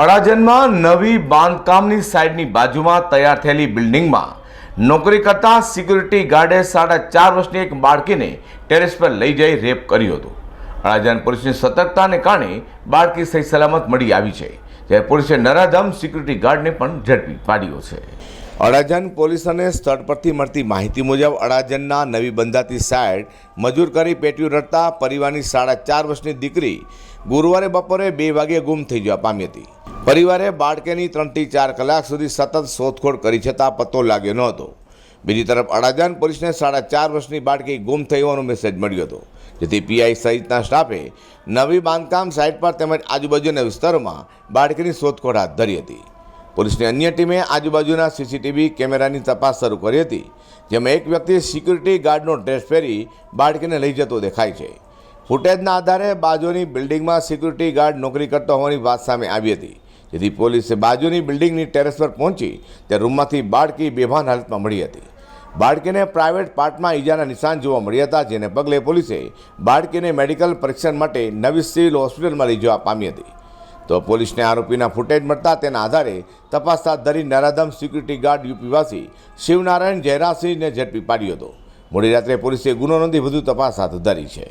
અડાજણમાં નવી બાંધકામની સાઇડની બાજુમાં તૈયાર થયેલી બિલ્ડિંગમાં નોકરી કરતા સિક્યુરિટી ગાર્ડે સાડા ચાર વર્ષની એક બાળકીને ટેરેસ પર લઈ જઈ રેપ કર્યું હતું. અડાજણ પોલીસની સતર્કતાને કારણે બાળકી સહી સલામત મળી આવી છે, જ્યારે પોલીસે નરાધમ સિક્યુરિટી ગાર્ડને પણ ઝડપી પાડ્યો છે. અડાજણ પોલીસને સ્થળ પરથી મળતી માહિતી મુજબ અડાજણના નવી બંધાતી સાઈડ મજૂર કરી પેટ્યું રડતા પરિવારની સાડા ચાર વર્ષની દીકરી ગુરુવારે બપોરે બે વાગે ગુમ થઈ જવા પામી હતી. પરિવારે બાળકીની ત્રણથી ચાર કલાક સુધી સતત શોધખોળ કરી છતાં પત્તો લાગ્યો ન હતો. બીજી તરફ અડાજણ પોલીસને સાડા ચાર વર્ષની બાળકી ગુમ થઈ હોવાનો મેસેજ મળ્યો હતો. જેથી પીઆઈ સહિતના સ્ટાફે નવી બાંધકામ સાઇટ પર તેમજ આજુબાજુના વિસ્તારોમાં બાળકીની શોધખોળ હાથ ધરી હતી. પોલીસની અન્ય ટીમે આજુબાજુના સીસીટીવી કેમેરાની તપાસ શરૂ કરી હતી, જેમાં એક વ્યક્તિ સિક્યુરિટી ગાર્ડનો ડ્રેસ પહેરી બાળકીને લઈ જતો દેખાય છે. ફૂટેજના આધારે બાજુની બિલ્ડિંગમાં સિક્યુરિટી ગાર્ડ નોકરી કરતો હોવાની વાત સામે આવી હતી. જેથી પોલીસે બાજુની બિલ્ડિંગની ટેરેસ પર પહોંચી તે રૂમમાંથી બાળકી બેભાન હાલતમાં મળી હતી. બાળકીને પ્રાઇવેટ પાર્ટમાં ઈજાના નિશાન જોવા મળ્યા હતા, જેને પગલે પોલીસે બાળકીને મેડિકલ પરીક્ષણ માટે નવી સિવિલ હોસ્પિટલમાં લઈ જવા પામી હતી. તો પોલીસને આરોપીના ફૂટેજ મળતા તેના આધારે તપાસ હાથ ધરી નરાધમ સિક્યુરિટી ગાર્ડ યુપીવાસી શિવનારાયણ જયરાસિંહને ઝડપી પાડ્યો હતો. મોડી રાત્રે પોલીસે ગુનો નોંધી વધુ તપાસ હાથ ધરી છે.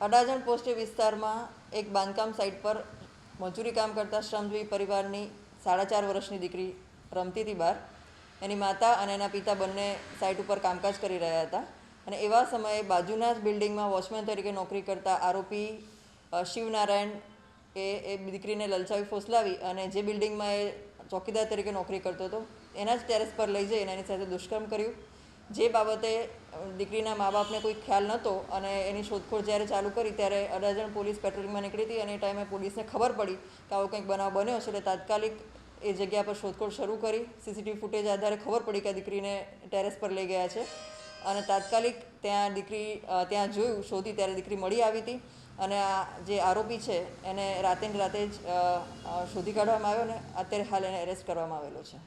અડાજણ પોસ્ટે વિસ્તારમાં એક બાંધકામ સાઇટ પર મજૂરી કામ કરતા શ્રમજીવી પરિવારની સાડા ચાર વર્ષની દીકરી રમતી હતી બહાર. એની માતા અને એના પિતા બંને સાઇટ ઉપર કામકાજ કરી રહ્યા હતા અને એવા સમયે બાજુના જ બિલ્ડિંગમાં વોચમેન તરીકે નોકરી કરતા આરોપી શિવનારાયણ એ એ દીકરીને લલચાવી ફોસલાવી અને જે બિલ્ડિંગમાં એ ચોકીદાર તરીકે નોકરી કરતો હતો, એના જ ટેરેસ પર લઈ જઈને એની સાથે દુષ્કર્મ કર્યું. જે બાબતે દીકરીના મા બાપને કોઈ ખ્યાલ નહોતો અને એની શોધખોળ જ્યારે ચાલુ કરી ત્યારે અડાજણ પોલીસ પેટ્રોલિંગમાં નીકળી હતી અને એ ટાઈમે પોલીસને ખબર પડી કે આવો કંઈક બનાવ બન્યો છે એટલે તાત્કાલિક એ જગ્યા પર શોધખોળ શરૂ કરી. સીસીટીવી ફૂટેજ આધારે ખબર પડી કે દીકરીને ટેરેસ પર લઈ ગયા છે. અને તાત્કાલિક ત્યાં દીકરી ત્યાં જોયું, શોધી ત્યારે દીકરી મળી આવી હતી. અને આ જે આરોપી છે, એને રાતે રાતે જ શોધી કાઢવામાં આવ્યો ને અત્યારે હાલ એને એરેસ્ટ કરવામાં આવેલો છે.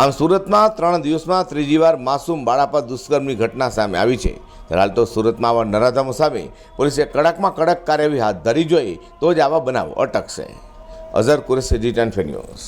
આમ સુરતમાં ત્રણ દિવસમાં ત્રીજી વાર માસૂમ બાળા પર દુષ્કર્મની ઘટના સામે આવી છે. હાલ તો સુરતમાં આવા નરાધમો સામે પોલીસે કડકમાં કડક કાર્યવાહી હાથ ધરી જોઈએ તો જ આવા બનાવ અટકશે. Azhar Kuresh, G ten news.